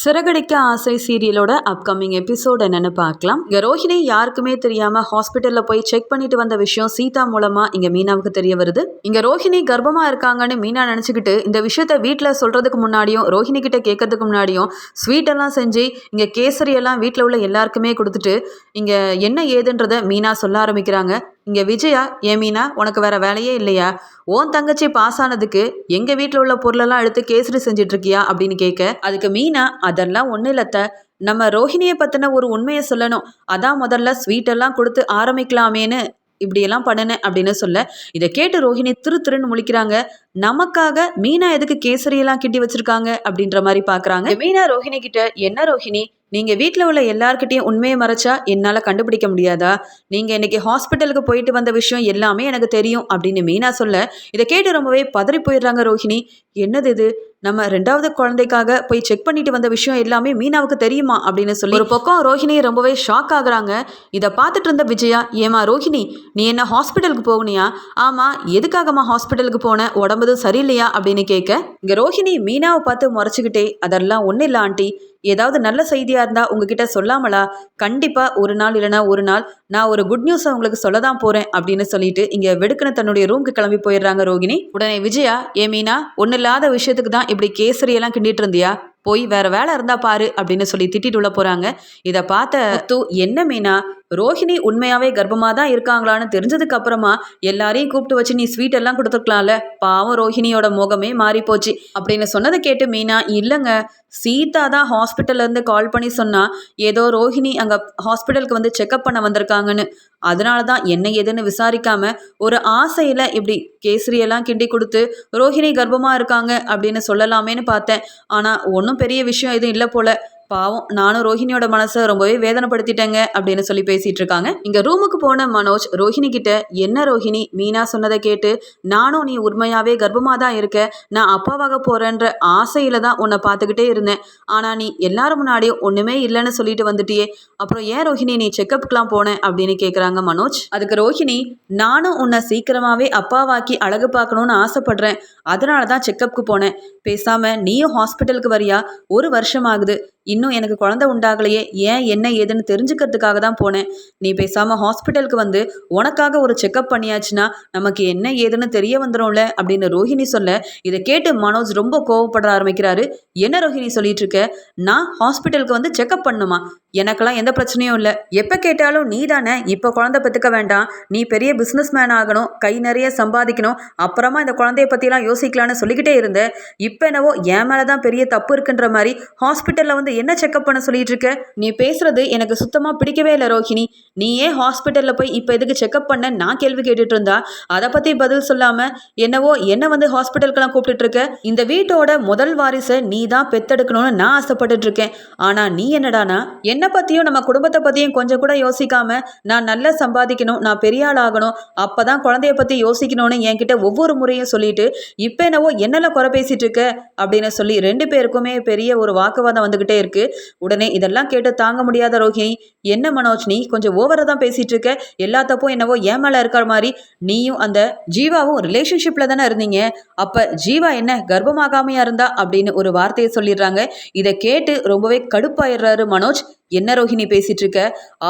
சிறகடிக்க ஆசை சீரியலோட upcoming episode என்னன்னு பார்க்கலாம். இங்க ரோஹிணி யாருக்குமே தெரியாம ஹாஸ்பிட்டல்ல போய் செக் பண்ணிட்டு வந்த விஷயம் சீதா மூலமா இங்க மீனாவுக்கு தெரிய வருது. இங்க ரோஹிணி கர்ப்பமா இருக்காங்கன்னு மீனா நினைச்சுக்கிட்டு இந்த விஷயத்த வீட்டுல சொல்றதுக்கு முன்னாடியும் ரோஹிணி கிட்ட கேட்கறதுக்கு முன்னாடியும் ஸ்வீட் எல்லாம் செஞ்சு இங்க கேசரி எல்லாம் வீட்டுல உள்ள எல்லாருக்குமே கொடுத்துட்டு இங்க என்ன ஏதுன்றத மீனா சொல்ல ஆரம்பிக்கிறாங்க. இங்கே விஜயா ஏன் மீனா உனக்கு வேற வேலையே இல்லையா? ஓன் தங்கச்சி பாஸ் ஆனதுக்கு எங்க வீட்டில் உள்ள பொருளெல்லாம் எடுத்து கேசரி செஞ்சுட்டு இருக்கியா அப்படின்னு கேட்க அதுக்கு மீனா அதெல்லாம் ஒன்றும் இல்லத்த நம்ம ரோஹிணியை பற்றின ஒரு உண்மையை சொல்லணும். அதான் முதல்ல ஸ்வீட்டெல்லாம் கொடுத்து ஆரம்பிக்கலாமேன்னு இப்படியெல்லாம் பண்ணினேன் அப்படின்னு சொல்ல இதை கேட்டு ரோஹிணி திரு திருன்னு முழிக்கிறாங்க. நமக்காக மீனா எதுக்கு கேசரியெல்லாம் கிண்டி வச்சிருக்காங்க அப்படின்ற மாதிரி பார்க்குறாங்க மீனா ரோஹிணி கிட்ட என்ன ரோஹிணி நீங்க வீட்டில் உள்ள எல்லார்கிட்டையும் உண்மையை மறைச்சா என்னால் கண்டுபிடிக்க முடியாதா? நீங்க இன்னைக்கு ஹாஸ்பிட்டலுக்கு போயிட்டு வந்த விஷயம் எல்லாமே எனக்கு தெரியும் அப்படின்னு மீனா சொல்ல இதை கேட்டு ரொம்பவே பதறி போயிடுறாங்க ரோஹிணி. என்னது இது? நம்ம ரெண்டாவது குழந்தைக்காக போய் செக் பண்ணிட்டு வந்த விஷயம் எல்லாமே மீனாவுக்கு தெரியுமா அப்படின்னு சொல்லி ஒரு பக்கம் ரோஹிணி ரொம்பவே ஷாக் ஆகுறாங்க. இதை பார்த்துட்டு இருந்த விஜயா ஏமா ரோஹிணி நீ என்ன ஹாஸ்பிட்டலுக்கு போகணியா ஆமா எதுக்காகம்மா ஹாஸ்பிட்டலுக்கு போன? உடம்புது சரியில்லையா? அப்படின்னு கேட்க இங்க ரோஹிணி மீனாவை பார்த்து முறைச்சிக்கிட்டே அதெல்லாம் ஒன்றும் இல்லை ஆண்டி. ஏதாவது நல்ல செய்தியாக இருந்தால் உங்ககிட்ட சொல்லாமலா? கண்டிப்பாக ஒரு நாள் இல்லைனா ஒரு நாள் நான் ஒரு குட் நியூஸை உங்களுக்கு சொல்ல தான் போகிறேன் அப்படின்னு சொல்லிட்டு இங்கே வெடுக்குன தன்னுடைய ரூமுக்கு கிளம்பி போயிடுறாங்க ரோகிணி. உடனே விஜயா ஏ மீனா ஒன்றும் இல்லாத விஷயத்துக்கு தான் இப்படி கேசரியெல்லாம் கிண்டிட்டு இருந்தியா? போய் வேற வேலை இருந்தா பாரு அப்படின்னு சொல்லி திட்டிட்டு உள்ள போறாங்க. இதை பார்த்த தூ என்ன மீனா? ரோஹிணி உண்மையாவே கர்ப்பமா தான் இருக்காங்களான்னு தெரிஞ்சதுக்கு அப்புறமா எல்லாரையும் கூப்பிட்டு வச்சு நீ ஸ்வீட் எல்லாம் கொடுத்துருக்கலாம்ல? பாவம் ரோஹிணியோட முகமே மாறி போச்சு அப்படின்னு சொன்னதை கேட்டு மீனா இல்லைங்க. சீதா தான் ஹாஸ்பிட்டல்ல இருந்து கால் பண்ணி சொன்னா ஏதோ ரோஹிணி அங்க ஹாஸ்பிட்டலுக்கு வந்து செக்அப் பண்ண வந்திருக்காங்கன்னு. அதனால தான் என்ன ஏதுன்னு விசாரிக்காம ஒரு ஆசையில இப்படி கேசரியெல்லாம் கிண்டி கொடுத்து ரோஹிணி கர்ப்பமா இருக்காங்க அப்படின்னு சொல்லலாமேன்னு பார்த்தேன். ஆனா ஒன்றும் பெரிய விஷயம் எதுவும் இல்லை போல. பாவம் நானும் ரோஹிணியோட மனசை ரொம்பவே வேதனைப்படுத்திட்டேங்க அப்படின்னு சொல்லி பேசிட்டு இருக்காங்க இங்க ரூமுக்கு போன மனோஜ் ரோஹிணி கிட்ட என்ன ரோஹிணி? மீனா சொன்னதை கேட்டு நானும் நீ உண்மையாவே கர்ப்பமா தான் இருக்க நான் அப்பாவாக போறேன்ற ஆசையில தான் உன்னை பார்த்துக்கிட்டே இருந்தேன். ஆனா நீ எல்லாரும் முன்னாடியும் ஒண்ணுமே இல்லைன்னு சொல்லிட்டு வந்துட்டியே. அப்புறம் ஏன் ரோஹிணி நீ செக்கப்புக்கெலாம் போனேன் அப்படின்னு கேட்குறாங்க மனோஜ். அதுக்கு ரோஹிணி நானும் உன்னை சீக்கிரமாவே அப்பாவாக்கி அழகு பார்க்கணும்னு ஆசைப்படுறேன். அதனால தான் செக்கப்புக்கு போனேன். பேசாம நீயும் ஹாஸ்பிட்டலுக்கு வரியா? ஒரு வருஷம் ஆகுது. இன்னும் எனக்கு குழந்தை உண்டாகலையே ஏன் என்ன ஏதுன்னு தெரிஞ்சுக்கிறதுக்காக தான் போனேன். நீ பேசாமல் ஹாஸ்பிட்டலுக்கு வந்து உனக்காக ஒரு செக்கப் பண்ணியாச்சுன்னா நமக்கு என்ன ஏதுன்னு தெரிய வந்துடும்ல அப்படின்னு ரோஹிணி சொல்ல இதை கேட்டு மனோஜ் ரொம்ப கோவப்பட ஆரம்பிக்கிறாரு. என்ன ரோஹிணி சொல்லிட்டு இருக்க? நான் ஹாஸ்பிட்டலுக்கு வந்து செக்கப் பண்ணுமா எனக்கெல்லாம் எந்த பிரச்சனையும் இல்லை. எப்போ கேட்டாலும் நீ தானே. இப்போ குழந்தை பெற்றுக்க வேண்டாம். நீ பெரிய பிஸ்னஸ் மேன் ஆகணும். கை நிறைய சம்பாதிக்கணும். அப்புறமா இந்த குழந்தைய பற்றிலாம் யோசிக்கலான்னு சொல்லிக்கிட்டே இருந்த இப்போ என்னவோ என் மேலே தான் பெரிய தப்பு இருக்குன்ற மாதிரி ஹாஸ்பிட்டலில் வந்து என்ன செக்அப் பண்ண சொல்லிட்டு இருக்க? நீ பேசுறது எனக்கு சுத்தமாக பிடிக்கவே இல்லை ரோஹிணி. நீ ஏன் ஹாஸ்பிட்டலில் போய் இப்போ எதுக்கு செக்அப் பண்ண? நான் கேள்வி கேட்டுட்டு இருந்தா. அதை பற்றி பதில் சொல்லாமல் என்னவோ என்ன வந்து ஹாஸ்பிட்டலுக்கெல்லாம் கூப்பிட்டுட்டு இருக்க? இந்த வீட்டோட முதல் வாரிசை நீ தான் பெத்தெடுக்கணும்னு நான் ஆசைப்பட்டுட்டு இருக்கேன். ஆனால் நீ என்னடானா? என்னை பற்றியும் நம்ம குடும்பத்தை பற்றியும் கொஞ்சம் கூட யோசிக்காமல் நான் நல்லா சம்பாதிக்கணும் நான் பெரிய ஆள் ஆகணும் அப்போ தான் குழந்தைய பற்றி யோசிக்கணும்னு என்கிட்ட ஒவ்வொரு முறையும் சொல்லிட்டு இப்போ என்னவோ என்னெல்லாம் குறை பேசிகிட்டு இருக்க அப்படின்னு சொல்லி ரெண்டு பேருக்குமே பெரிய ஒரு வாக்குவாதம் வந்துக்கிட்டே இருக்கு. உடனே இதெல்லாம் கேட்டு தாங்க முடியாத ரோஹிணி என்ன மனோஜ் நீ கொஞ்சம் ஓவராக தான் பேசிகிட்டு இருக்க? எல்லா தப்பும் என்னவோ ஏன் மேலே இருக்கிற மாதிரி நீயும் அந்த ஜீவாவும் ரிலேஷன்ஷிப்பில் தானே இருந்தீங்க? அப்போ ஜீவா என்ன கர்ப்பமாகாமையாக இருந்தா? அப்படின்னு ஒரு வார்த்தையை சொல்லிடுறாங்க. இதை கேட்டு ரொம்பவே கடுப்பாயிடுறாரு மனோஜ். என்ன ரோஹிணி பேசிட்டு இருக்க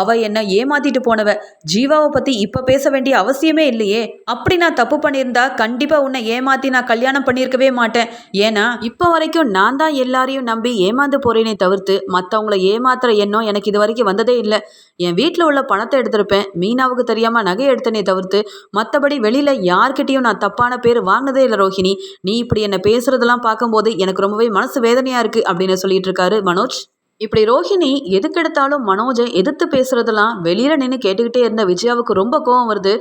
அவ என்ன ஏமாத்திட்டு போனவ. ஜீவாவை பத்தி இப்ப பேச வேண்டிய அவசியமே இல்லையே. அப்படி நான் தப்பு பண்ணியிருந்தா கண்டிப்பா உன்னை ஏமாத்தி நான் கல்யாணம் பண்ணியிருக்கவே மாட்டேன். ஏன்னா இப்போ வரைக்கும் நான் தான் எல்லாரையும் நம்பி ஏமாந்து போறேனே தவிர்த்து மற்றவங்கள ஏமாத்துற எண்ணம் எனக்கு இது வரைக்கும் வந்ததே இல்லை. என் வீட்டில் உள்ள பணத்தை எடுத்திருப்பேன். மீனாவுக்கு தெரியாம நகை எடுத்தனே தவிர்த்து மற்றபடி வெளியில யார்கிட்டயும் நான் தப்பான பேர் வாங்கினதே இல்லை ரோஹிணி. நீ இப்படி என்ன பேசுறதெல்லாம் பார்க்கும்போது எனக்கு ரொம்பவே மனசு வேதனையா இருக்கு அப்படின்னு சொல்லிட்டு இருக்காரு மனோஜ். இப்படி ரோஹிணி எதுக்கெடுத்தாலும் மனோஜை எதிர்த்து பேசுறதெல்லாம் வெளியில நின்று கேட்டுக்கிட்டே இருந்த விஜயாவுக்கு ரொம்ப கோவம் வருது.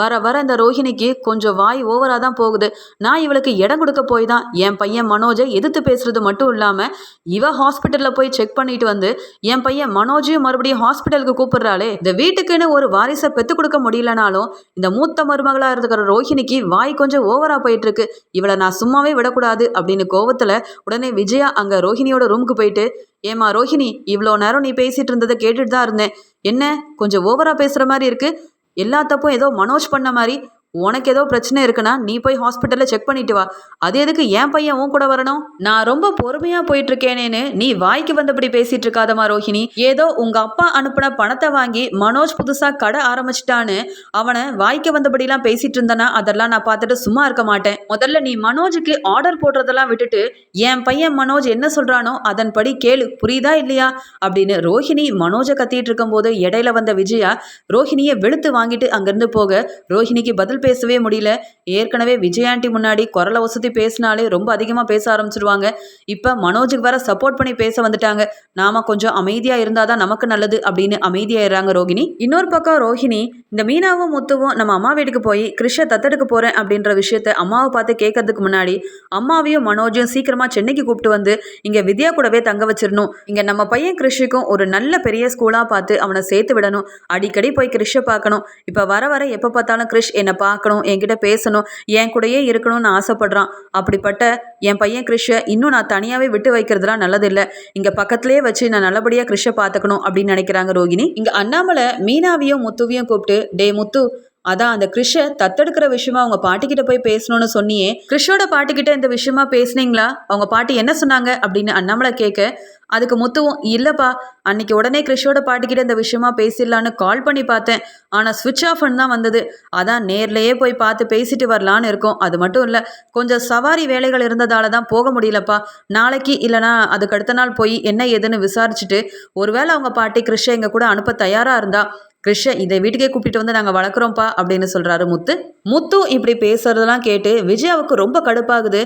வர வர இந்த ரோஹிணிக்கு கொஞ்சம் வாய் ஓவராக தான் போகுது. நான் இவளுக்கு இடம் கொடுக்க போய் தான் என் பையன் மனோஜை எதிர்த்து பேசுறது மட்டும் இல்லாமல் இவ ஹாஸ்பிட்டலில் போய் செக் பண்ணிட்டு வந்து என் பையன் மனோஜையும் மறுபடியும் ஹாஸ்பிட்டலுக்கு கூப்பிடுறாளே. இந்த வீட்டுக்குன்னு ஒரு வாரிசை பெற்று கொடுக்க முடியலனாலும் இந்த மூத்த மருமகளாக இருக்கிற ரோஹிணிக்கு வாய் கொஞ்சம் ஓவராக போயிட்டு இருக்கு. இவளை நான் சும்மாவே விடக்கூடாது அப்படின்னு கோவத்தில் உடனே விஜயா அங்கே ரோஹிணியோட ரூமுக்கு போயிட்டு ஏமா ரோஹிணி இவ்வளோ நேரம் நீ பேசிட்டு இருந்ததை கேட்டுட்டு தான் இருந்தேன். என்ன கொஞ்சம் ஓவரா பேசுற மாதிரி இருக்கு? எல்லா தப்பும் ஏதோ மனோஜ் பண்ண மாதிரி உனக்கு ஏதோ பிரச்சனை இருக்குன்னா நீ போய் ஹாஸ்பிட்டலில் செக் பண்ணிட்டு வா. அது எதுக்கு என் பையன் உன் கூட வரணும்? நான் ரொம்ப பொறுமையாக போயிட்டு இருக்கேனேன்னு நீ வாய்க்கு வந்தபடி பேசிட்டு இருக்காதமா ரோஹிணி. ஏதோ உங்க அப்பா அனுப்பின பணத்தை வாங்கி மனோஜ் புதுசா கடை ஆரம்பிச்சிட்டான்னு அவனை வாய்க்கு வந்தபடிலாம் பேசிட்டு இருந்தனா அதெல்லாம் நான் பார்த்துட்டு சும்மா இருக்க மாட்டேன். முதல்ல நீ மனோஜுக்கு ஆர்டர் போடுறதெல்லாம் விட்டுட்டு என் பையன் மனோஜ் என்ன சொல்றானோ அதன்படி கேளு. புரியுதா இல்லையா? அப்படின்னு ரோஹிணி மனோஜை கத்திட்டு இருக்கும்போது இடையில வந்த விஜயா ரோஹிணியை வெளுத்து வாங்கிட்டு அங்கிருந்து போக ரோஹிணிக்கு பதில் பேசவே முடியல. ஏற்கனவே விஜயாண்டி முன்னாடி குரலை வசதி பேசினாலே ரொம்ப அதிகமாக பேச ஆரம்பிச்சிருவாங்க. இப்போ மனோஜுக்கு வேற சப்போர்ட் பண்ணி பேச வந்துட்டாங்க. நாம கொஞ்சம் அமைதியாக இருந்தால் தான் நமக்கு நல்லது அப்படின்னு அமைதியாயிடுறாங்க ரோகிணி. இன்னொரு பக்கம் ரோஹிணி இந்த மீனாவும் முத்துவும் நம்ம அம்மா வீட்டுக்கு போய் கிருஷை தத்தெடுக்க போகிறேன் அப்படின்ற விஷயத்த அம்மாவை பார்த்து கேட்கறதுக்கு முன்னாடி அம்மாவையும் மனோஜையும் சீக்கிரமாக சென்னைக்கு கூப்பிட்டு வந்து இங்கே வித்யா கூடவே தங்க வச்சிடணும். இங்கே நம்ம பையன் கிருஷிக்கும் ஒரு நல்ல பெரிய ஸ்கூலாக பார்த்து அவனை சேர்த்து விடணும். அடிக்கடி போய் கிருஷை பார்க்கணும். இப்போ வர வர எப்போ பார்த்தாலும் கிருஷ் என்னை பார்க்கணும் என்கிட்ட பேசணும் என் கூடயே இருக்கணும்னு ஆசைப்படுறான். அப்படிப்பட்ட என் பையன் கிருஷை இன்னும் நான் தனியாகவே விட்டு வைக்கிறதுலாம் நல்லதில்லை. இங்கே பக்கத்துலேயே வச்சு நான் நல்லபடியாக கிருஷை பார்த்துக்கணும் அப்படின்னு நினைக்கிறாங்க ரோகிணி. இங்கே அண்ணாமலை மீனாவையும் முத்துவையும் கூப்பிட்டு டே முத்து அதான் அந்த கிருஷ தத்தெடுக்கிற விஷயமா அவங்க பாட்டிக்கிட்ட போய் பேசணும்னு சொன்னியே. கிருஷோட பாட்டிக்கிட்ட இந்த விஷயமா பேசுனீங்களா? அவங்க பாட்டி என்ன சொன்னாங்க? அப்படின்னு அண்ணாமலை கேட்க அதுக்கு முத்துவும் இல்லைப்பா அன்னைக்கு உடனே கிருஷோட பாட்டிக்கிட்ட இந்த விஷயமா பேசிடலான்னு கால் பண்ணி பார்த்தேன். ஆனால் சுவிட்ச் ஆஃப்னு தான் வந்தது. அதான் நேர்லேயே போய் பார்த்து பேசிட்டு வரலான்னு இருக்கோம். அது மட்டும் இல்லை கொஞ்சம் சவாரி வேலைகள் இருந்ததால தான் போக முடியலப்பா. நாளைக்கு இல்லைனா அதுக்கு அடுத்த நாள் போய் என்ன ஏதுன்னு விசாரிச்சுட்டு ஒருவேளை அவங்க பாட்டி கிருஷை எங்கள் கூட அனுப்ப தயாராக இருந்தா கிருஷ்ண இதை வீட்டுக்கே கூப்பிட்டு வந்து நாங்கள் வளர்க்குறோம்ப்பா அப்படின்னு சொல்கிறாரு முத்து. முத்து இப்படி பேசுறதெல்லாம் கேட்டு விஜயாவுக்கு ரொம்ப கடுப்பாகுது.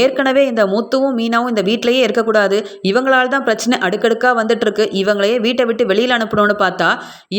ஏற்கனவே இந்த முத்துவும் மீனாவும் இந்த வீட்லேயே இருக்கக்கூடாது. இவங்களால தான் பிரச்சனை அடுக்கடுக்காக வந்துட்டுருக்கு. இவங்களையே வீட்டை விட்டு வெளியில் அனுப்பணும்னு பார்த்தா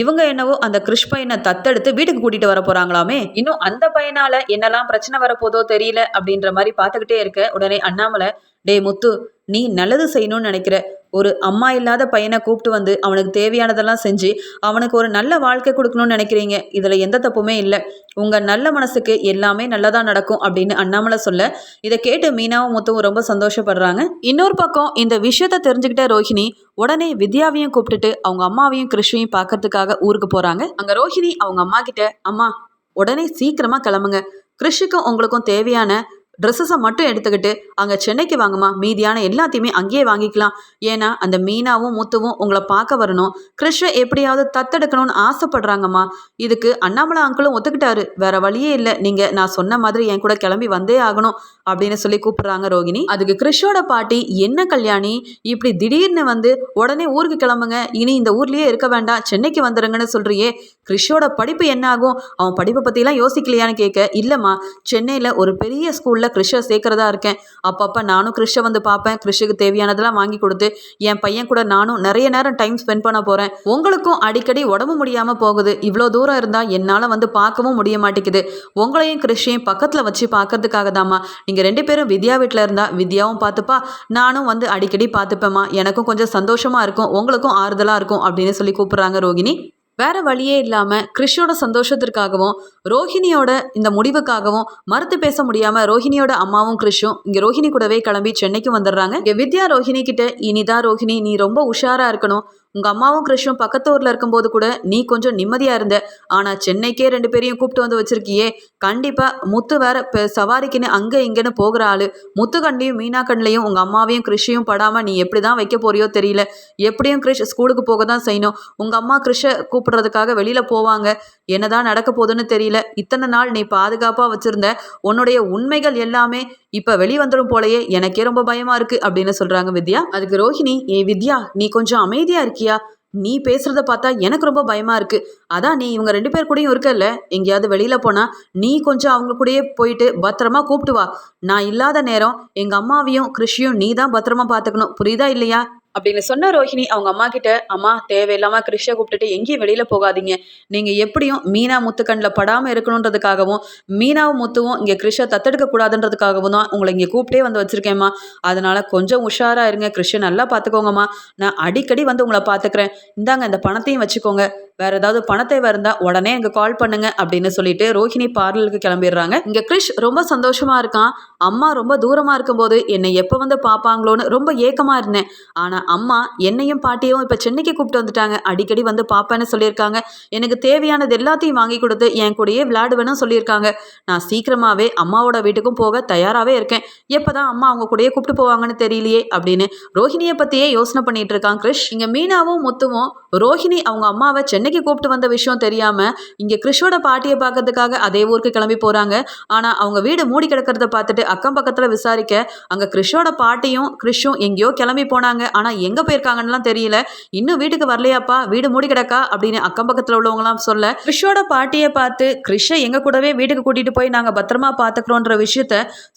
இவங்க என்னவோ அந்த கிருஷ் பையனை தத்தெடுத்து வீட்டுக்கு கூட்டிகிட்டு வர போகிறாங்களாமே இன்னும் அந்த பையனால் என்னெல்லாம் பிரச்சனை வரப்போதோ தெரியல அப்படின்ற மாதிரி பார்த்துக்கிட்டே இருக்க உடனே அண்ணாமலை டே முத்து நீ நல்லது செய்யணும்னு நினைக்கிற. ஒரு அம்மா இல்லாத பையனை கூப்பிட்டு வந்து அவனுக்கு தேவையானதெல்லாம் செஞ்சு அவனுக்கு ஒரு நல்ல வாழ்க்கை கொடுக்கணும்னு நினைக்கிறீங்க. இதில் எந்த தப்புமே இல்லை. உங்கள் நல்ல மனசுக்கு எல்லாமே நல்லதாக நடக்கும் அப்படின்னு அண்ணாமலை சொல்ல இதை கேட்டு மீனாவும் முத்துவும் ரொம்ப சந்தோஷப்படுறாங்க. இன்னொரு பக்கம் இந்த விஷயத்த தெரிஞ்சுக்கிட்ட ரோஹிணி உடனே வித்யாவையும் கூப்பிட்டுட்டு அவங்க அம்மாவையும் கிருஷ்ணையும் பார்க்கறதுக்காக ஊருக்கு போகிறாங்க அங்கே ரோஹிணி அவங்க அம்மா கிட்ட அம்மா உடனே சீக்கிரமாக கிளம்புங்க. கிருஷிக்கும் உங்களுக்கும் தேவையான ட்ரெஸ்ஸஸை மட்டும் எடுத்துக்கிட்டு அங்கே சென்னைக்கு வாங்கம்மா. மீதியான எல்லாத்தையுமே அங்கேயே வாங்கிக்கலாம். ஏன்னா அந்த மீனாவும் முத்துவும் உங்களை பார்க்க வரணும். கிருஷ்ண எப்படியாவது தத்தெடுக்கணும்னு ஆசைப்படுறாங்கம்மா. இதுக்கு அண்ணாமலை அங்கிளும் ஒத்துக்கிட்டாரு. வேற வழியே இல்லை. நீங்கள் நான் சொன்ன மாதிரி என் கூட கிளம்பி வந்தே ஆகணும் அப்படின்னு சொல்லி கூப்பிடுறாங்க ரோகிணி. அதுக்கு கிருஷோட பாட்டி என்ன கல்யாணி? இப்படி திடீர்னு வந்து உடனே ஊருக்கு கிளம்புங்க. இனி இந்த ஊர்லேயே இருக்க வேண்டாம். சென்னைக்கு வந்துடுங்கன்னு சொல்கிறியே கிருஷோட படிப்பு என்ன ஆகும்? அவன் படிப்பை பற்றிலாம் யோசிக்கலையான்னு கேட்க இல்லைம்மா. சென்னையில் ஒரு பெரிய ஸ்கூலில் கிருஷை சேர்க்கறதா இருக்கேன். அப்பப்போ நானும் கிருஷை வந்து பார்ப்பேன். கிருஷுக்கு தேவையானதெல்லாம் வாங்கி கொடுத்து என் பையன் கூட நானும் நிறைய நேரம் டைம் ஸ்பெண்ட் பண்ண போகிறேன் உங்களுக்கும் அடிக்கடி உடம்பு முடியாமல் போகுது. இவ்வளோ தூரம் இருந்தால் என்னால் வந்து பார்க்கவும் முடிய மாட்டேங்குது. உங்களையும் கிருஷையும் பக்கத்தில் வச்சு பார்க்கறதுக்காக தாம்மா. நீங்கள் ரெண்டு பேரும் வித்யா வீட்டில் இருந்தால் வித்யாவும் பார்த்துப்பா. நானும் வந்து அடிக்கடி பார்த்துப்பேம்மா. எனக்கும் கொஞ்சம் சந்தோஷமாக இருக்கும். உங்களுக்கும் ஆறுதலாக இருக்கும் அப்படின்னு சொல்லி கூப்பிட்றாங்க ரோகிணி. வேற வழியே இல்லாமல் கிறிஷோட சந்தோஷத்திற்காகவும் ரோஹிணியோட இந்த முடிவுக்காகவும் மறுத்து பேச முடியாம ரோஹிணியோட அம்மாவும் கிறிஷும் இங்க ரோஹிணி கூடவே கிளம்பி சென்னைக்கு வந்துடுறாங்க. இங்க வித்யா ரோஹிணி கிட்ட இனிதான் ரோஹிணி நீ ரொம்ப உஷாரா இருக்கணும். உங்கள் அம்மாவும் கிருஷ்ணும் பக்கத்து ஊரில் இருக்கும்போது கூட நீ கொஞ்சம் நிம்மதியாக இருந்த. ஆனால் சென்னைக்கே ரெண்டு பேரையும் கூப்பிட்டு வந்து வச்சிருக்கியே. கண்டிப்பாக முத்து வேற இப்போ சவாரிக்குன்னு அங்கே இங்கேன்னு போகிற ஆள். முத்து கண்டையும் மீனா கண்ணிலையும் உங்கள் அம்மாவையும் கிருஷியும் படாமல் நீ எப்படி தான் வைக்க போறியோ தெரியல. எப்படியும் கிருஷ் ஸ்கூலுக்கு போக தான் செய்யணும். உங்கள் அம்மா கிருஷை கூப்பிடுறதுக்காக வெளியில் போவாங்க. என்னதான் நடக்க போகுதுன்னு தெரியல. இத்தனை நாள் நீ பாதுகாப்பாக வச்சுருந்த. உன்னுடைய உண்மைகள் எல்லாமே இப்போ வெளிவந்துடும் போலயே எனக்கே ரொம்ப பயமாக இருக்குது அப்படின்னு சொல்கிறாங்க வித்யா. அதுக்கு ரோஹிணி ஏ வித்யா நீ கொஞ்சம் அமைதியாக இருக்கியா? நீ பேசுறத பார்த்தா எனக்கு ரொம்ப பயமா இருக்கு. அதான் நீ இவங்க ரெண்டு பேர் கூடயும் இருக்கல்ல? எங்கேயாவது வெளியில போனா நீ கொஞ்சம் அவங்க கூடயே போயிட்டு பத்திரமா கூப்பிட்டு வா. நான் இல்லாத நேரம் எங்க அம்மாவையும் கிருஷியும் நீ தான் பத்திரமா பாத்துக்கணும் புரியுதா இல்லையா? அப்படின்னு சொன்ன ரோஹிணி அவங்க அம்மா கிட்ட அம்மா தேவையில்லாம கிருஷ்ண கூப்பிட்டுட்டு எங்கேயும் வெளியில போகாதீங்க. நீங்க எப்படியும் மீனா முத்துக்கண்ணில் படாம இருக்கணுன்றதுக்காகவும் மீனாவும் முத்துவும் இங்க கிருஷ்ண தத்தெடுக்க கூடாதுன்றதுக்காகவும் தான் உங்களை இங்க கூப்பிட்டே வந்து வச்சிருக்கேம்மா அதனால கொஞ்சம் உஷாரா இருங்க. கிருஷ்ண நல்லா பாத்துக்கோங்கம்மா. நான் அடிக்கடி வந்து உங்களை பாத்துக்கிறேன். இந்தாங்க இந்த பணத்தையும் வச்சுக்கோங்க. வேற ஏதாவது பணத்தை இருந்தா உடனே எங்க கால் பண்ணுங்க அப்படின்னு சொல்லிட்டு ரோஹிணி பார்லருக்கு கிளம்பிடுறாங்க. இங்க கிரிஷ் ரொம்ப சந்தோஷமா இருக்கான். அம்மா ரொம்ப தூரமா இருக்கும்போது என்னை எப்போ வந்து பார்ப்பாங்களோன்னு ரொம்ப ஏக்கமா இருந்தேன். ஆனா அம்மா என்னையும் பாட்டியும் இப்ப சென்னைக்கு கூப்பிட்டு வந்துட்டாங்க. அடிக்கடி வந்து பார்ப்பேன்னு சொல்லியிருக்காங்க. எனக்கு தேவையானது எல்லாத்தையும் வாங்கி கொடுத்து என் கூடயே விளையாடுவேன்னு சொல்லியிருக்காங்க. நான் சீக்கிரமாவே அம்மாவோட வீட்டுக்கும் போக தயாராகவே இருக்கேன். எப்பதான் அம்மா அவங்க கூடயே கூப்பிட்டு போவாங்கன்னு தெரியலையே அப்படின்னு ரோஹிணியை பத்தியே யோசனை பண்ணிட்டு இருக்கான் கிரிஷ். இங்க மீனாவும் முத்துவும் ரோஹிணி அவங்க அம்மாவை சென்னைக்கு கூப்பிட்டு வந்த விஷயம் தெரியாம இங்க கிறிஷோட பாட்டியை பார்க்கறதுக்காக அதே ஊருக்கு கிளம்பி போறாங்க. ஆனா அவங்க வீடு மூடி கிடக்கிறத பார்த்துட்டு அக்கம் பக்கத்துல விசாரிக்க அங்க கிறிஷோட பாட்டியும் கிறிஷும் எங்கேயோ கிளம்பி போனாங்க. ஆனா எங்க போயிருக்காங்கன்னுலாம் தெரியல. இன்னும் வீட்டுக்கு வரலையாப்பா? வீடு மூடி கிடக்கா? அப்படின்னு அக்கம் பக்கத்துல உள்ளவங்களாம் சொல்ல கிறிஷோட பாட்டியை பார்த்து கிறிஷை எங்க கூடவே வீட்டுக்கு கூட்டிட்டு போய் நாங்க பத்திரமா பாத்துக்கிறோன்ற விஷயத்த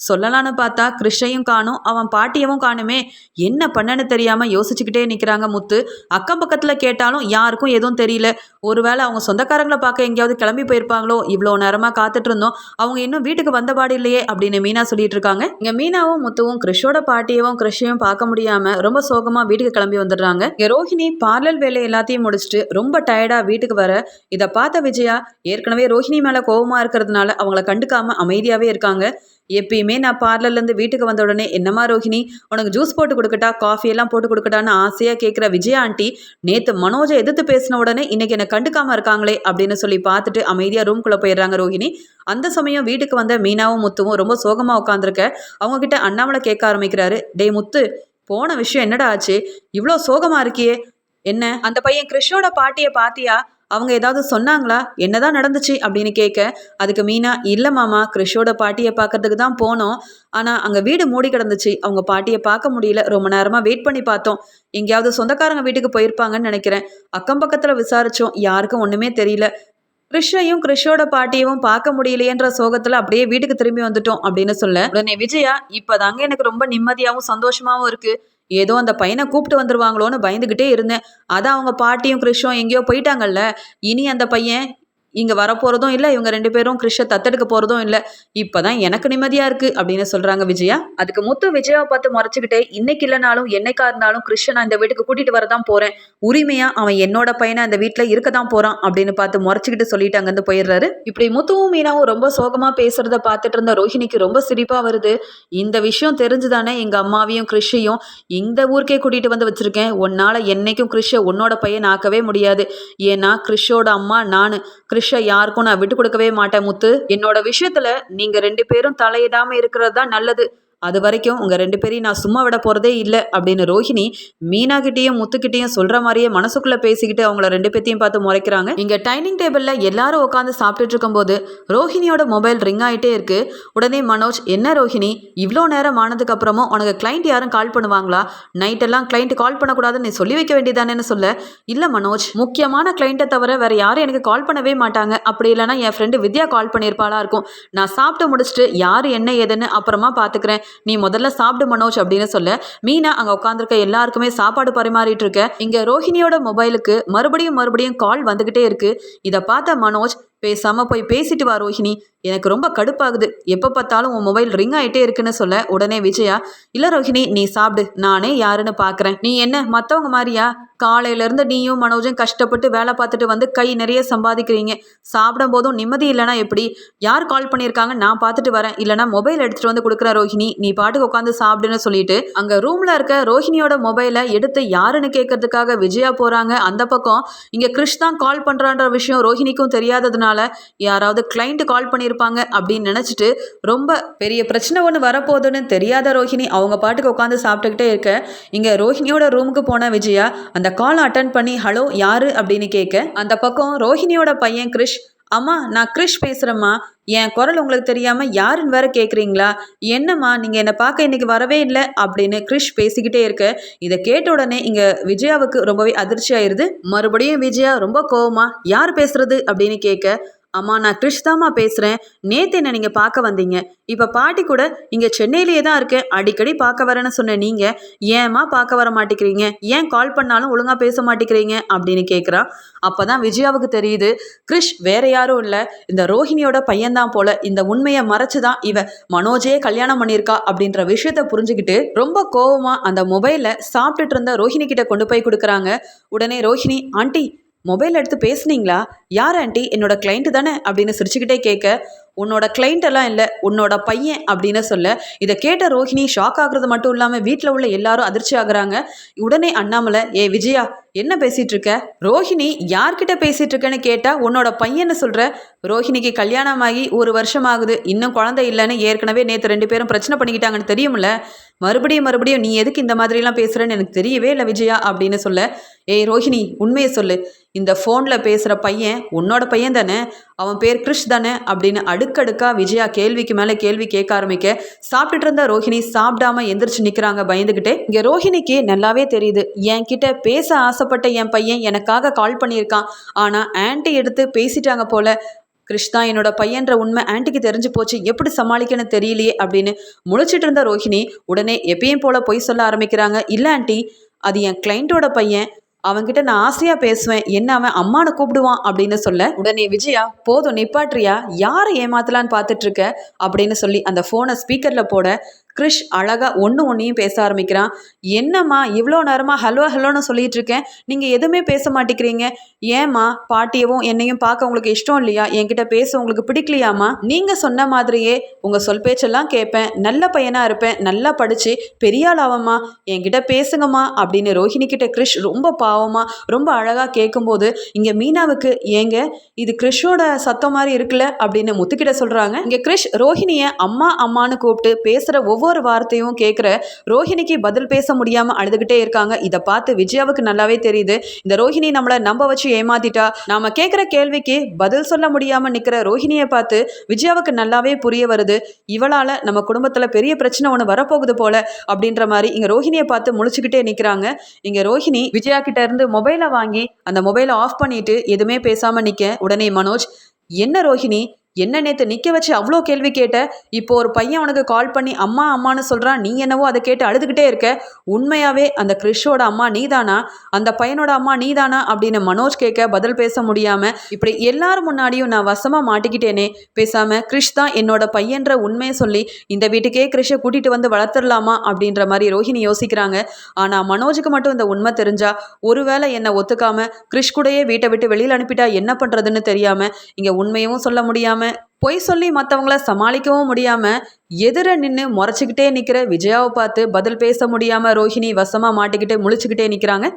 சொல்லலான்னு பார்த்தா கிறிஷையும் காணும் அவன் பாட்டியவும் காணுமே. என்ன பண்ணன்னு தெரியாம யோசிச்சுக்கிட்டே நிக்கிறாங்க முத்து. அக்கம் பக்கத்துல கேட்டாலும் யாருக்கும் எதுவும் தெரியல. ஒருவேளை அவங்க சொந்தக்காரங்களை பார்க்க எங்கேயாவது கிளம்பி போயிருப்பாங்களோ? இவ்வளோ நேரமாக காத்துட்டு இருந்தோம் அவங்க இன்னும் வீட்டுக்கு வந்தபாடு இல்லையே அப்படின்னு மீனா சொல்லிட்டு இருக்காங்க. இங்க மீனாவும் முத்துவும் கிறிஷோட பாட்டியவும் கிறிஷையும் பார்க்க முடியாம ரொம்ப சோகமா வீட்டுக்கு கிளம்பி வந்துடுறாங்க. இங்க ரோஹிணி பார்லர் வேலை எல்லாத்தையும் முடிச்சுட்டு ரொம்ப டயர்டா வீட்டுக்கு வர இதை பார்த்த விஜயா ஏற்கனவே ரோஹிணி மேல கோவமா இருக்கிறதுனால அவங்கள கண்டுக்காம அமைதியாவே இருக்காங்க. எப்பயுமே நான் பார்லர்லேருந்து வீட்டுக்கு வந்த உடனே என்னம்மா ரோஹிணி உனக்கு ஜூஸ் போட்டு கொடுக்கட்டா காஃபி எல்லாம் போட்டு கொடுக்கட்டான்னு ஆசையாக கேட்குற விஜயா ஆண்டி நேற்று மனோஜை எதிர்த்து பேசின உடனே இன்னைக்கு என்னை கண்டுக்காமல் இருக்காங்களே அப்படின்னு சொல்லி பார்த்துட்டு அமைதியாக ரூம்குள்ளே போயிடுறாங்க ரோஹிணி. அந்த சமயம் வீட்டுக்கு வந்த மீனாவும் முத்துவும் ரொம்ப சோகமாக உட்காந்துருக்க அவங்கக்கிட்ட அண்ணாமலை கேட்க ஆரம்பிக்கிறாரு. டேய் முத்து போன விஷயம் என்னடா ஆச்சு? இவ்வளோ சோகமாக இருக்கியே. என்ன அந்த பையன் கிறிஷோட பாட்டியை பாத்தியா அவங்க ஏதாவது சொன்னாங்களா? என்னதான் நடந்துச்சு அப்படின்னு கேட்க அதுக்கு மீனா இல்லை மாமா கிறிஷோட பாட்டியை பார்க்கறதுக்கு தான் போனோம். ஆனால் அங்கே வீடு மூடி கிடந்துச்சு. அவங்க பாட்டியை பார்க்க முடியல. ரொம்ப நேரமாக வெயிட் பண்ணி பார்த்தோம். எங்கேயாவது சொந்தக்காரங்க வீட்டுக்கு போயிருப்பாங்கன்னு நினைக்கிறேன். அக்கம் பக்கத்தில் விசாரித்தோம் யாருக்கும் ஒன்றுமே தெரியல. கிருஷ்ணையும் கிறிஷோட பாட்டியவும் பார்க்க முடியலையேன்ற சோகத்துல அப்படியே வீட்டுக்கு திரும்பி வந்துட்டோம் அப்படின்னு சொல்ல உடனே விஜயா இப்பதாங்க எனக்கு ரொம்ப நிம்மதியாகவும் சந்தோஷமாவும் இருக்கு. ஏதோ அந்த பையனை கூப்பிட்டு வந்துருவாங்களோன்னு பயந்துகிட்டே இருந்தேன். அதான் அவங்க பாட்டியும் கிறிஷும் எங்கேயோ போயிட்டாங்கல்ல. இனி அந்த பையன் இங்கே வரப்போகிறதும் இல்லை இவங்க ரெண்டு பேரும் கிறிஷை தத்தெடுக்க போகிறதும் இல்லை. இப்போ தான் எனக்கு நிம்மதியாக இருக்குது அப்படின்னு சொல்கிறாங்க விஜயா. அதுக்கு முத்து விஜயாவை பார்த்து முறைச்சிக்கிட்டே இன்னைக்கு இல்லைனாலும் என்னைக்கா இருந்தாலும் கிறிஷை நான் இந்த வீட்டுக்கு கூட்டிகிட்டு வரதான் போகிறேன் உரிமையாக அவன் என்னோட பையனை அந்த வீட்டில் இருக்க தான் போகிறான் அப்படின்னு பார்த்து முறைச்சிக்கிட்டு சொல்லிட்டு அங்கேருந்து போயிடுறாரு. இப்படி முத்துவும் மீனாவும் ரொம்ப சோகமாக பேசுகிறத பார்த்துட்டு இருந்த ரோஹிணிக்கு ரொம்ப சிரிப்பாக வருது. இந்த விஷயம் தெரிஞ்சுதானே எங்கள் அம்மாவையும் கிறிஷையும் இந்த ஊருக்கே கூட்டிகிட்டு வந்து வச்சுருக்கேன். உன்னால் என்னைக்கும் கிறிஷை உன்னோட பையன் ஆக்கவே முடியாது. ஏன்னா கிறிஷோட அம்மா நான். கிறிஷை யாருக்கும் நான் விட்டு கொடுக்கவே மாட்டேன் முத்து. என்னோட விஷயத்துல நீங்க ரெண்டு பேரும் தலையிடாம இருக்கிறது தான் நல்லது. அது வரைக்கும் உங்கள் ரெண்டு பேரையும் நான் சும்மா விட போகிறதே இல்லை அப்படின்னு ரோஹிணி மீனா முத்துக்கிட்டையும் முத்துக்கிட்டேயும் சொல்கிற மாதிரியே மனசுக்குள்ளே பேசிக்கிட்டு அவங்கள ரெண்டு பேத்தையும் பார்த்து முறைக்கிறாங்க. இங்கே டைனிங் டேபிளில் எல்லாரும் உட்காந்து சாப்பிட்டுட்டு இருக்கும்போது ரோஹிணியோட மொபைல் ரிங் ஆகிட்டே இருக்கு. உடனே மனோஜ் என்ன ரோஹிணி? இவ்வளோ நேரம் ஆனதுக்கு அப்புறமும் உனக்கு கிளைண்ட் யாரும் கால் பண்ணுவாங்களா? நைட்டெல்லாம் கிளைண்ட் கால் பண்ணக்கூடாதுன்னு நீ சொல்லி வைக்க வேண்டியதானேன்னு சொல்ல? இல்லை மனோஜ் முக்கியமான கிளைண்ட்டை தவிர வேற யாரும் எனக்கு கால் பண்ணவே மாட்டாங்க. அப்படி இல்லைன்னா என் ஃப்ரெண்டு வித்யா கால் பண்ணியிருப்பாளா இருக்கும். நான் சாப்பிட்டு முடிச்சுட்டு யார் என்ன ஏதுன்னு அப்புறமா பார்த்துக்கிறேன் நீ முதல்ல சாப்பிடு மனோஜ் அப்படின்னு சொல்ல. மீனா அங்கே உட்காந்துருக்க எல்லாருக்குமே சாப்பாடு பரிமாறிட்டு இருக்க. இங்கே ரோஹிணியோட மொபைலுக்கு மறுபடியும் மறுபடியும் கால் வந்துகிட்டே இருக்கு. இதை பார்த்த மனோஜ் பேசாம போய் பேசிட்டு வா ரோஹிணி. எனக்கு ரொம்ப கடுப்பாகுது. எப்போ பார்த்தாலும் உன் மொபைல் ரிங் ஆகிட்டே இருக்குன்னு சொல்ல. உடனே விஜயா இல்லை ரோஹிணி நீ சாப்பிடு. நானே யாருன்னு பார்க்குறேன் நீ என்ன மற்றவங்க மாதிரியா காலையிலேருந்து நீயும் மனோஜும் கஷ்டப்பட்டு வேலை பார்த்துட்டு வந்து கை நிறைய சம்பாதிக்கிறீங்க. சாப்பிடும் போதும் நிம்மதி இல்லைனா எப்படி? யார் கால் பண்ணியிருக்காங்க? நான் பார்த்துட்டு வரேன். இல்லைனா மொபைல் எடுத்துகிட்டு வந்து கொடுக்குற ரோஹிணி. நீ பாட்டுக்கு உட்காந்து சாப்பிடுன்னு சொல்லிட்டு அங்கே ரூமில் இருக்க ரோஹிணியோட மொபைலை எடுத்து யாருன்னு கேட்கறதுக்காக விஜயா போகிறாங்க அந்த பக்கம் இங்கே கிறிஷ் தான் கால் பண்ணுறான்ற விஷயம் ரோஹிணிக்கும் தெரியாததுனால யாராவது கிளைண்ட் கால் பண்ணியிருப்பாங்க அப்படின்னு நினச்சிட்டு ரொம்ப பெரிய பிரச்சனை ஒன்று வரப்போகுதுன்னு தெரியாத ரோஹிணி அவங்க பாட்டுக்கு உட்காந்து சாப்பிட்டுக்கிட்டே இருக்க. இங்கே ரோஹிணியோட ரூமுக்கு போன விஜயா அந்த கால் அட்டன் பண்ணி ஹலோ யாரு? அப்படின்னு கேட்க அந்த பக்கம் ரோஹிணியோட பையன் கிறிஷ் அம்மா நான் கிறிஷ் பேசுகிறேம்மா என் குரல் உங்களுக்கு தெரியாமல் யாருன்னு வேற கேட்குறீங்களா என்னம்மா நீங்கள் என்னை பார்க்க இன்னைக்கு வரவே இல்லை அப்படின்னு கிறிஷ் பேசிக்கிட்டே இருக்க. இதை கேட்ட உடனே இங்கே விஜயாவுக்கு ரொம்பவே அதிர்ச்சி ஆயிருது மறுபடியும் விஜயா ரொம்ப கோவமா யார் பேசுறது? அப்படின்னு கேட்க அம்மா நான் கிறிஷ் தாம்மா பேசுகிறேன் நேற்று என்ன நீங்கள் பார்க்க வந்தீங்க? இப்போ பாட்டி கூட இங்கே சென்னையிலேயே தான் இருக்கேன். அடிக்கடி பார்க்க வரேன்னு சொன்ன நீங்கள் ஏம்மா பார்க்க வர மாட்டேங்கிறீங்க? ஏன் கால் பண்ணாலும் ஒழுங்காக பேச மாட்டேங்கிறீங்க? அப்படின்னு கேட்குறான் அப்போ தான் விஜயாவுக்கு தெரியுது கிறிஷ் வேற யாரும் இல்லை. இந்த ரோஹிணியோட பையன்தான் போல. இந்த உண்மையை மறைச்சு தான் இவ மனோஜே கல்யாணம் பண்ணியிருக்கா அப்படின்ற விஷயத்த புரிஞ்சுக்கிட்டு ரொம்ப கோவமாக அந்த மொபைலை சாப்பிட்டுட்டு இருந்த ரோஹிணி கிட்ட கொண்டு போய் கொடுக்குறாங்க. உடனே ரோஹிணி ஆண்டி மொபைல் எடுத்து பேசுனீங்களா? யார் ஆண்டி? என்னோட கிளைண்ட்டு தானே? அப்படின்னு சிரிச்சுக்கிட்டே கேட்க உன்னோட கிளைண்ட் எல்லாம் இல்லை உன்னோட பையன் அப்படின்னு சொல்ல இதை கேட்ட ரோஹிணி ஷாக் ஆகுறது மட்டும் இல்லாமல் வீட்டில் உள்ள எல்லாரும் அதிர்ச்சி ஆகுறாங்க. உடனே அண்ணாமலை ஏ விஜயா என்ன பேசிட்டு இருக்க? ரோஹிணி யார்கிட்ட பேசிட்டு இருக்கேன்னு கேட்டா உன்னோட பையன்னு சொல்ற. ரோஹிணிக்கு கல்யாணம் ஆகி ஒரு வருஷம் ஆகுது இன்னும் குழந்தை இல்லைன்னு ஏற்கனவே நேற்று ரெண்டு பேரும் பிரச்சனை பண்ணிக்கிட்டாங்கன்னு தெரியும்ல? மறுபடியும் மறுபடியும் நீ எதுக்கு இந்த மாதிரிலாம் பேசுகிறேன்னு எனக்கு தெரியவே இல்லை விஜயா அப்படின்னு சொல்ல. ஏய் ரோஹிணி உண்மையை சொல்லு. இந்த ஃபோனில் பேசுகிற பையன் உன்னோட பையன் தானே? அவன் பேர் கிறிஷ் தானே? அப்படின்னு அடுக்கடுக்காக விஜயா கேள்விக்கு மேலே கேள்வி கேட்க ஆரம்பிக்க சாப்பிட்டுட்டு இருந்த ரோஹிணி சாப்பிடாம எந்திரிச்சு நிற்கிறாங்க பயந்துக்கிட்டே இங்கே ரோஹிணிக்கு நல்லாவே தெரியுது. என்கிட்ட பேச ஆசைப்பட்ட என் பையன் எனக்காக கால் பண்ணியிருக்கான். ஆனால் ஆன்ட்டி எடுத்து பேசிட்டாங்க போல. கிருஷ் தான் என்னோட பையன்ற உண்மை ஆன்ட்டிக்கு தெரிஞ்சு போச்சு. எப்படி சமாளிக்கணும்னு தெரியலையே அப்படின்னு முழிச்சிட்டு இருந்த ரோஹிணி உடனே எப்பயும் போல பொய் சொல்ல ஆரம்பிக்கிறாங்க. இல்லை ஆன்ட்டி அது என் கிளைண்ட்டோட பையன். அவன்கிட்ட நான் ஆசையா பேசுவேன். என்ன அவன் அம்மானை கூப்பிடுவான் அப்படின்னு சொல்ல உடனே விஜயா போதும் நிப்பாட்றியா யாரை ஏமாத்தலான்னு பார்த்துட்டு இருக்க? அப்படின்னு சொல்லி அந்த ஃபோனை ஸ்பீக்கர்ல போட கிறிஷ் அழகாக ஒன்று ஒன்றையும் பேச ஆரம்பிக்கிறான். என்னம்மா இவ்வளோ நேரமாக ஹலோ ஹலோன்னு சொல்லிட்டு இருக்கேன். நீங்கள் எதுவுமே பேச மாட்டேங்கிறீங்க. ஏம்மா பாட்டியவும் என்னையும் பார்க்க உங்களுக்கு இஷ்டம் இல்லையா? என்கிட்ட பேச உங்களுக்கு பிடிக்கலையாம்மா? நீங்கள் சொன்ன மாதிரியே உங்கள் சொல் பேச்செல்லாம் கேட்பேன். நல்ல பையனாக இருப்பேன். நல்லா படித்து பெரிய ஆளாவம்மா. என்கிட்ட பேசுங்கம்மா அப்படின்னு ரோஹிணி கிட்ட கிறிஷ் ரொம்ப பாவமாக ரொம்ப அழகாக கேட்கும்போது இங்கே மீனாவுக்கு ஏங்க இது கிறிஷோட சத்தம் மாதிரி இருக்குல்ல அப்படின்னு முத்துக்கிட்ட சொல்கிறாங்க இங்கே கிறிஷ் ரோஹிணியை அம்மா அம்மான்னு கூப்பிட்டு பேசுகிற ஒவ்வொரு ஒவ்வொரு வார்த்தையும் கேட்குற ரோஹிணிக்கு பதில் பேச முடியாமல் அழுதுகிட்டே இருக்காங்க. இதை பார்த்து விஜயாவுக்கு நல்லாவே தெரியுது. இந்த ரோஹிணி நம்மளை நம்ப வச்சு ஏமாத்திட்டா. நாம கேட்குற கேள்விக்கு பதில் சொல்ல முடியாமல் நிற்கிற ரோஹிணியை பார்த்து விஜயாவுக்கு நல்லாவே புரிய வருது. இவளால் நம்ம குடும்பத்தில் பெரிய பிரச்சனை ஒன்று வரப்போகுது போல அப்படின்ற மாதிரி இங்கே ரோஹிணியை பார்த்து முழிச்சுக்கிட்டே நிற்கிறாங்க இங்கே ரோஹிணி விஜயா கிட்ட இருந்து மொபைலை வாங்கி அந்த மொபைலை ஆஃப் பண்ணிட்டு எதுவுமே பேசாமல் நிற்க உடனே மனோஜ் என்ன ரோஹிணி? என்ன நேத்து நிக்க வச்சு அவ்வளோ கேள்வி கேட்ட? இப்போ ஒரு பையன் உனக்கு கால் பண்ணி அம்மா அம்மான்னு சொல்றான். நீ என்னவோ அதை கேட்டு அழுதுகிட்டே இருக்க. உண்மையாவே அந்த கிறிஷோட அம்மா நீதானா? அந்த பையனோட அம்மா நீதானா? அப்படின்னு மனோஜ் கேட்க பதில் பேச முடியாம இப்படி எல்லாரும் முன்னாடியும் நான் வசமா மாட்டிக்கிட்டேனே. பேசாம கிறிஷ் தான் என்னோட பையன்ற உண்மையை சொல்லி இந்த வீட்டுக்கே கிறிஷை கூட்டிட்டு வந்து வளர்த்துடலாமா? அப்படின்ற மாதிரி ரோஹிணி யோசிக்கிறாங்க. ஆனா மனோஜுக்கு மட்டும் இந்த உண்மை தெரிஞ்சா ஒருவேளை என்னை ஒத்துக்காம கிறிஷ் கூடயே வீட்டை விட்டு வெளியில் அனுப்பிட்டா என்ன பண்றதுன்னு தெரியாம இங்க உண்மையும் சொல்ல முடியாம பொய் சொல்லி மற்றவங்கள சமாளிக்கவும் முடியாமல் எதிர நின்று முறைச்சிக்கிட்டே நிற்கிற விஜயாவை பார்த்து பதில் பேச முடியாமல் ரோஹிணி வசமாக மாட்டிக்கிட்டு முழிச்சுக்கிட்டே நிற்கிறாங்க